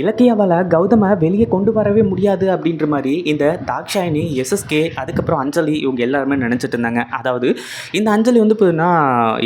இலக்கியாவால் கௌதமை வெளியே கொண்டு வரவே முடியாது அப்படின்ற மாதிரி இந்த தாக்ஷாயினி எஸ்எஸ்கே அதுக்கப்புறம் அஞ்சலி இவங்க எல்லாருமே நினச்சிட்டு இருந்தாங்க. அதாவது இந்த அஞ்சலி வந்து போதுன்னா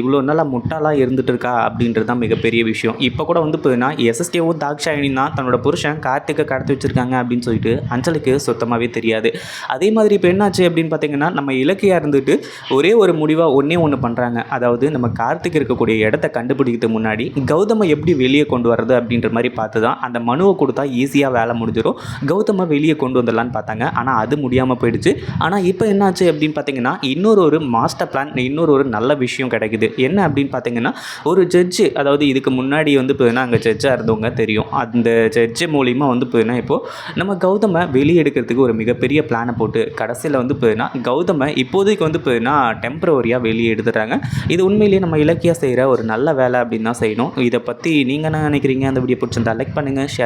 இவ்வளோ நாளாக முட்டாளாக இருந்துட்டு இருக்கா அப்படின்றது தான் மிகப்பெரிய விஷயம். இப்போ கூட வந்து போதுன்னா எஸ்எஸ்கேவும் தாக்ஷாயினி தான் தன்னோட புருஷன் கார்த்திகை கடத்தி வச்சுருக்காங்க அப்படின்னு சொல்லிட்டு அஞ்சலிக்கு சுத்தமாகவே தெரியாது. அதே மாதிரி இப்போ என்னாச்சு அப்படின்னு பார்த்தீங்கன்னா நம்ம இலக்கியாக இருந்துட்டு ஒரே ஒரு முடிவாக ஒன்றே ஒன்று பண்ணுறாங்க அதாவது நம்ம கார்த்திக் இருக்கக்கூடிய இடத்த கண்டுபிடிக்கிறதுக்கு முன்னாடி கௌதமை எப்படி வெளியே கொண்டு வர்றது அப்படின்ற மாதிரி பார்த்து தான் அந்த மனுவை கொடுத்தா ஈஸியாக வேலை முடிஞ்சிடும் கௌதமை வெளியே கொண்டு வந்துடலான்னு பார்த்தாங்க. ஆனால் அது முடியாமல் போயிடுச்சு. ஆனால் இப்போ என்னாச்சு அப்படின்னு பார்த்தீங்கன்னா இன்னொரு ஒரு மாஸ்டர் பிளான் இன்னொரு ஒரு நல்ல விஷயம் கிடைக்குது. என்ன அப்படின்னு பார்த்தீங்கன்னா ஒரு ஜட்ஜு அதாவது இதுக்கு முன்னாடி வந்து போதுன்னா அங்கே ஜட்ஜாக இருந்தவங்க தெரியும். அந்த ஜட்ஜு மூலிமா வந்து போதுன்னா இப்போது நம்ம கௌதமை வெளியே எடுக்கிறதுக்கு ஒரு மிகப்பெரிய பிளானை போட்டு கடைசியில் வந்து போதுன்னா கௌதமை இப்போதைக்கு வந்து போதுன்னா டெம்பரவரியாக வெளியே எடுத்துடுறாங்க. இது உண்மையிலேயே நம்ம இலக்கியா செய்கிற ஒரு நல்ல வேலை அப்படின்னு தான் செய்யணும். இதை பற்றி நீங்கள் என்ன நினைக்கிறீங்க? அந்த வீடியோ பிடிச்சிருந்தா லைக் பண்ணுங்கள் ஷேர்